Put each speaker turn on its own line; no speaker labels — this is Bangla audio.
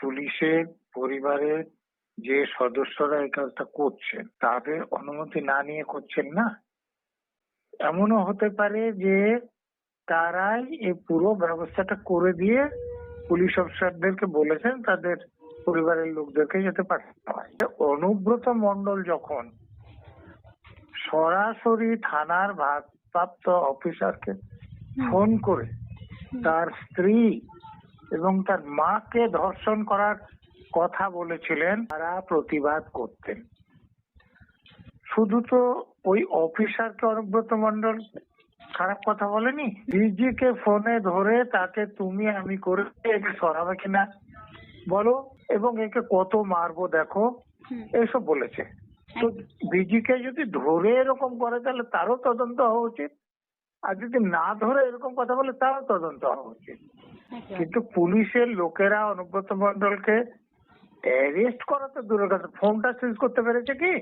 পুলিশের পরিবারের যে সদস্যরা এই কাজটা করছেন তাদের অনুমতি না নিয়ে করছেন না? এমনও হতে পারে যে তারাই এই পুরো ব্যবস্থাটা করে দিয়ে পুলিশ অফিসারদেরকে বলেছেন তাদের পরিবারের লোকদেরকে যেতে পাঠানো হয়। অনুব্রত মন্ডল যখন সরাসরি থানার ভারপ্রাপ্ত অফিসারকে ফোন করে তার স্ত্রী এবং তার মাকে ধর্ষণ করার কথা বলেছিলেন তারা প্রতিবাদ করতেন। শুধু তো ওই অফিসারকে অনুব্রত মন্ডল খারাপ কথা বলেনি? ডিজিকে ফোনে ধরে তাকে তুমি আমি করে একে সরাবে কিনা বলো এবং একে কত মারবো দেখো এসব বলেছে। তো বিজিকে যদি ধরে এরকম করে তাহলে তারও তদন্ত হওয়া উচিত। আর যদি না ধরে এরকম কথা বলে তারও তদন্ত হওয়া উচিত। কিন্তু পুলিশের লোকেরা, অনুব্রত মন্ডলকে অ্যারেস্ট করা তো দূরের কথা। ফোনটা সুইচ করতে পেরেছে কি?